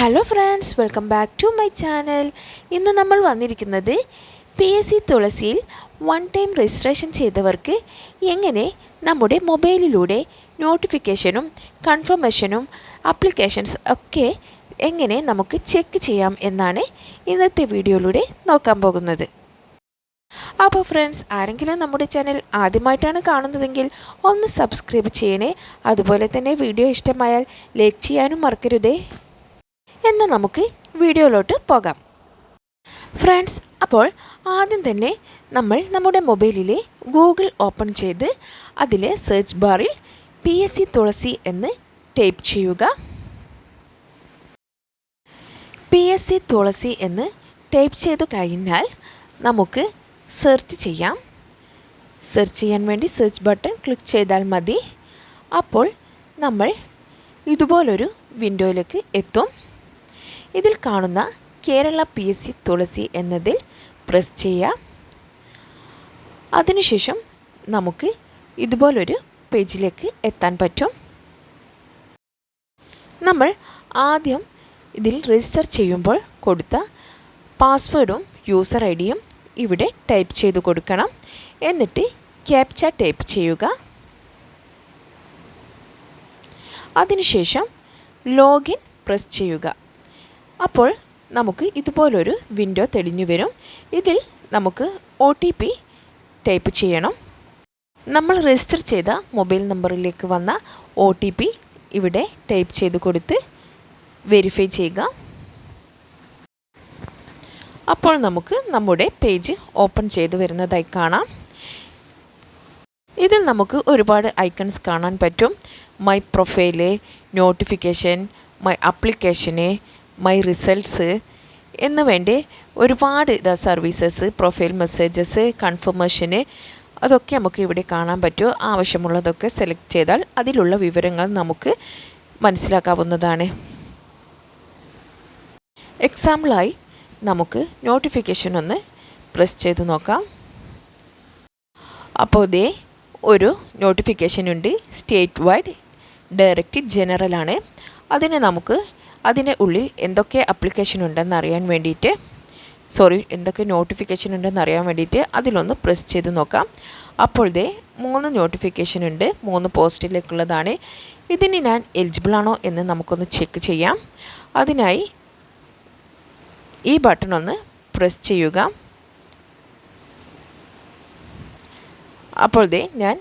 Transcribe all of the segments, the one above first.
Hello friends welcome back to my channel ഇന്ന് നമ്മൾ വന്നിരിക്കുന്നത് പി എസ് സി തുളസിയിൽ വൺ ടൈം രജിസ്ട്രേഷൻ ചെയ്തവർക്ക് എങ്ങനെ നമ്മുടെ മൊബൈലിലൂടെ നോട്ടിഫിക്കേഷനും കൺഫർമേഷനും അപ്ലിക്കേഷൻസ് ഒക്കെ എങ്ങനെ നമുക്ക് ചെക്ക് ചെയ്യാം എന്നാണ് ഇന്നത്തെ വീഡിയോയിലൂടെ നോക്കാൻ പോകുന്നത്. അപ്പോൾ ഫ്രണ്ട്സ് ആരെങ്കിലും നമ്മുടെ ചാനൽ ആദ്യമായിട്ടാണ് കാണുന്നതെങ്കിൽ ഒന്ന് സബ്സ്ക്രൈബ് ചെയ്യണേ. അതുപോലെ തന്നെ വീഡിയോ ഇഷ്ടമായാൽ ലൈക്ക് ചെയ്യാനും മറക്കരുതേ. എന്നാൽ നമുക്ക് വീഡിയോയിലോട്ട് പോകാം. ഫ്രണ്ട്സ് അപ്പോൾ ആദ്യം തന്നെ നമ്മൾ നമ്മുടെ മൊബൈലിലെ ഗൂഗിൾ ഓപ്പൺ ചെയ്ത് അതിലെ സെർച്ച് ബാറിൽ പി എസ് സി തുളസി എന്ന് ടൈപ്പ് ചെയ്യുക. പി എസ് സി തുളസി എന്ന് ടൈപ്പ് ചെയ്തു കഴിഞ്ഞാൽ നമുക്ക് സെർച്ച് ചെയ്യാം. സെർച്ച് ചെയ്യാൻ വേണ്ടി സെർച്ച് ബട്ടൺ ക്ലിക്ക് ചെയ്താൽ മതി. അപ്പോൾ നമ്മൾ ഇതുപോലൊരു വിൻഡോയിലേക്ക് എത്തും. ഇതിൽ കാണുന്ന Kerala P S C Thulasi എന്നതിൽ പ്രസ് ചെയ്യാം അതിനുശേഷം നമുക്ക് ഇതുപോലൊരു പേജിലേക്ക് എത്താൻ പറ്റും. നമ്മൾ ആദ്യം ഇതിൽ രജിസ്റ്റർ ചെയ്യുമ്പോൾ കൊടുത്ത പാസ്വേഡും യൂസർ ഐ ഡിയും ഇവിടെ ടൈപ്പ് ചെയ്ത് കൊടുക്കണം. എന്നിട്ട് ക്യാപ്ച ടൈപ്പ് ചെയ്യുക. അതിനുശേഷം ലോഗിൻ പ്രസ് ചെയ്യുക. അപ്പോൾ നമുക്ക് ഇതുപോലൊരു വിൻഡോ തെളിഞ്ഞു വരും. ഇതിൽ നമുക്ക് ഒ ടി പി ടൈപ്പ് ചെയ്യണം. നമ്മൾ രജിസ്റ്റർ ചെയ്ത മൊബൈൽ നമ്പറിലേക്ക് വന്ന ഒ ടി പി ഇവിടെ ടൈപ്പ് ചെയ്ത് കൊടുത്ത് വെരിഫൈ ചെയ്യുക. അപ്പോൾ നമുക്ക് നമ്മുടെ പേജ് ഓപ്പൺ ചെയ്ത് വരുന്നതായി കാണാം. ഇതിൽ നമുക്ക് ഒരുപാട് ഐക്കൺസ് കാണാൻ പറ്റും. My profile notification my അപ്ലിക്കേഷന് my results എന്ന് വേണ്ടി ഒരുപാട് ഇതാ സർവീസസ് പ്രൊഫൈൽ മെസ്സേജസ് കൺഫർമേഷന് അതൊക്കെ നമുക്ക് ഇവിടെ കാണാൻ പറ്റും. ആവശ്യമുള്ളതൊക്കെ സെലക്ട് ചെയ്താൽ അതിലുള്ള വിവരങ്ങൾ നമുക്ക് മനസ്സിലാക്കാവുന്നതാണ്. എക്സാമ്പിളായി നമുക്ക് നോട്ടിഫിക്കേഷൻ ഒന്ന് പ്രസ് ചെയ്ത് നോക്കാം. അപ്പോൾ ഇതേ ഒരു നോട്ടിഫിക്കേഷൻ ഉണ്ട്. സ്റ്റേറ്റ് വൈഡ് ഡയറക്റ്റ് ജനറലാണ് അതിന് നമുക്ക് അതിന്റെ ഉള്ളിൽ എന്തൊക്കെ അപ്ലിക്കേഷൻ ഉണ്ടെന്ന് അറിയാൻ വേണ്ടിയിട്ട് സോറി എന്തൊക്കെ നോട്ടിഫിക്കേഷൻ ഉണ്ടെന്ന് അറിയാൻ വേണ്ടിയിട്ട് അതിലൊന്ന് പ്രസ് ചെയ്ത് നോക്കാം. അപ്പോൾ ദേ മൂന്ന് നോട്ടിഫിക്കേഷൻ ഉണ്ട് മൂന്ന് പോസ്റ്റിലേക്കുള്ളതാണ് ഇതിന് ഞാൻ എലിജിബിൾ ആണോ എന്ന് നമുക്കൊന്ന് ചെക്ക് ചെയ്യാം. അതിനായി ഈ ബട്ടൺ ഒന്ന് പ്രസ് ചെയ്യുക. അപ്പോൾ ദേ ഞാൻ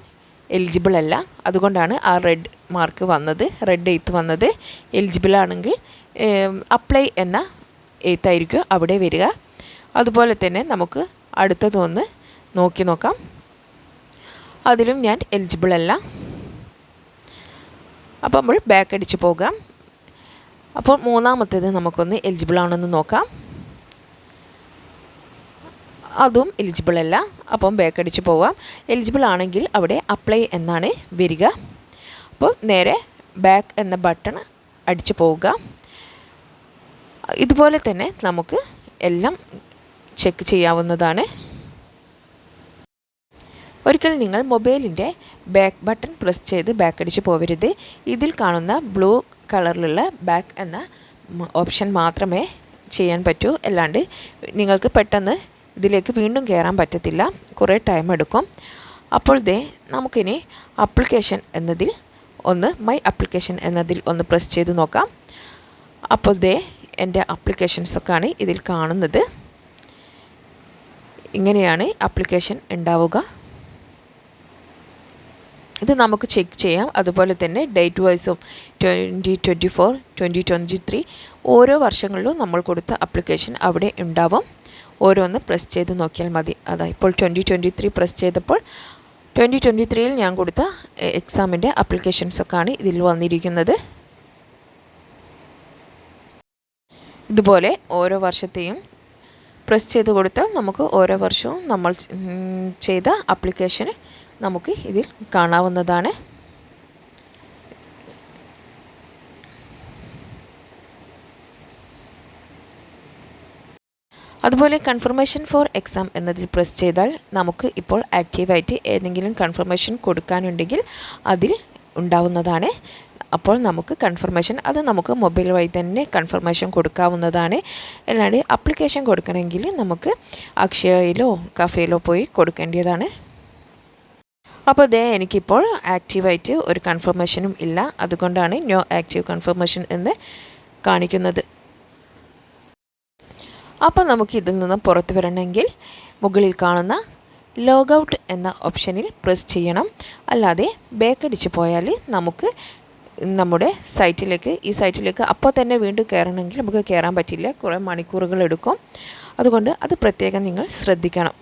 എലിജിബിൾ അല്ല. അതുകൊണ്ടാണ് ആ റെഡ് മാർക്ക് വന്നത്. റെഡ് എയ്ത്ത് വന്നത്. എലിജിബിൾ ആണെങ്കിൽ അപ്ലൈ എന്ന എയ്ത്തായിരിക്കും അവിടെ വരിക. അതുപോലെ തന്നെ നമുക്ക് അടുത്തതൊന്ന് നോക്കി നോക്കാം. അതിലും ഞാൻ എലിജിബിൾ അല്ല. അപ്പോൾ നമ്മൾ ബാക്ക് അടിച്ച് പോകാം. അപ്പോൾ മൂന്നാമത്തേത് നമുക്കൊന്ന് എലിജിബിൾ ആണെന്ന് നോക്കാം. അതും എലിജിബിൾ അല്ല. അപ്പം ബാക്ക് അടിച്ച് പോവാം. എലിജിബിൾ ആണെങ്കിൽ അവിടെ അപ്ലൈ എന്നാണ് വരിക. അപ്പോൾ നേരെ ബാക്ക് എന്ന ബട്ടൺ അടിച്ച് പോവുക. ഇതുപോലെ തന്നെ നമുക്ക് എല്ലാം ചെക്ക് ചെയ്യാവുന്നതാണ്. ഒരിക്കൽ നിങ്ങൾ മൊബൈലിന്റെ ബാക്ക് ബട്ടൺ പ്രസ് ചെയ്ത് ബാക്ക് അടിച്ച് പോവരുത്. ഇതിൽ കാണുന്ന ബ്ലൂ കളറിലുള്ള ബാക്ക് എന്ന ഓപ്ഷൻ മാത്രമേ ചെയ്യാൻ പറ്റൂ. അല്ലാണ്ട് നിങ്ങൾക്ക് പെട്ടെന്ന് ഇതിലേക്ക് വീണ്ടും കയറാൻ പറ്റത്തില്ല. കുറേ ടൈം എടുക്കും. അപ്പോൾ ദേ നമുക്കിനി അപ്ലിക്കേഷൻ എന്നതിൽ ഒന്ന് മൈ അപ്ലിക്കേഷൻ എന്നതിൽ ഒന്ന് പ്രസ് ചെയ്ത് നോക്കാം. അപ്പോൾ ദേ എന്റെ അപ്ലിക്കേഷൻസൊക്കെയാണ് ഇതിൽ കാണുന്നത്. ഇങ്ങനെയാണ് അപ്ലിക്കേഷൻ ഉണ്ടാവുക. ഇത് നമുക്ക് ചെക്ക് ചെയ്യാം. അതുപോലെ തന്നെ date വൈസും twenty twenty four twenty twenty three ഓരോ വർഷങ്ങളിലും നമ്മൾ കൊടുത്ത അപ്ലിക്കേഷൻ അവിടെ ഉണ്ടാവും. ഓരോന്ന് പ്രസ് ചെയ്ത് നോക്കിയാൽ മതി. അതാ ഇപ്പോൾ ട്വന്റി ട്വന്റി ത്രീ പ്രസ് ചെയ്തപ്പോൾ ട്വന്റി ട്വന്റി ത്രീയിൽ ഞാൻ കൊടുത്ത എക്സാമിന്റെ അപ്ലിക്കേഷൻസൊക്കെയാണ് ഇതിൽ വന്നിരിക്കുന്നത്. ഇതുപോലെ ഓരോ വർഷത്തെയും പ്രസ് ചെയ്ത് കൊടുത്താൽ നമുക്ക് ഓരോ വർഷവും നമ്മൾ ചെയ്ത അപ്ലിക്കേഷന് നമുക്ക് ഇതിൽ കാണാവുന്നതാണ്. അതുപോലെ കൺഫർമേഷൻ ഫോർ എക്സാം എന്നതിൽ പ്രസ് ചെയ്താൽ നമുക്ക് ഇപ്പോൾ ആക്റ്റീവായിട്ട് ഏതെങ്കിലും കൺഫർമേഷൻ കൊടുക്കാനുണ്ടെങ്കിൽ അതിൽ ഉണ്ടാവുന്നതാണ്. അപ്പോൾ നമുക്ക് കൺഫർമേഷൻ അത് നമുക്ക് മൊബൈൽ വഴി തന്നെ കൺഫർമേഷൻ കൊടുക്കാവുന്നതാണ്. അല്ലാണ്ട് അപ്ലിക്കേഷൻ കൊടുക്കണമെങ്കിൽ നമുക്ക് അക്ഷയയിലോ കഫേയിലോ പോയി കൊടുക്കേണ്ടതാണ് അപ്പോൾ ദേ എനിക്കിപ്പോൾ ആക്റ്റീവായിട്ട് ഒരു കൺഫർമേഷനും ഇല്ല. അതുകൊണ്ടാണ് നോ ആക്റ്റീവ് കൺഫർമേഷൻ എന്ന് കാണിക്കുന്നത്. അപ്പോൾ നമുക്ക് ഇതിൽ നിന്ന് പുറത്ത് വരണമെങ്കിൽ മുകളിൽ കാണുന്ന ലോഗൗട്ട് എന്ന ഓപ്ഷനിൽ പ്രസ് ചെയ്യണം. അല്ലാതെ ബാക്ക് അടിച്ച് പോയാൽ നമുക്ക് നമ്മുടെ സൈറ്റിലേക്ക് ഈ സൈറ്റിലേക്ക് അപ്പോൾ തന്നെ വീണ്ടും കയറണമെങ്കിൽ നമുക്ക് കയറാൻ പറ്റില്ല. കുറേ മണിക്കൂറുകൾ എടുക്കും. അതുകൊണ്ട് അത് പ്രത്യേകം നിങ്ങൾ ശ്രദ്ധിക്കണം.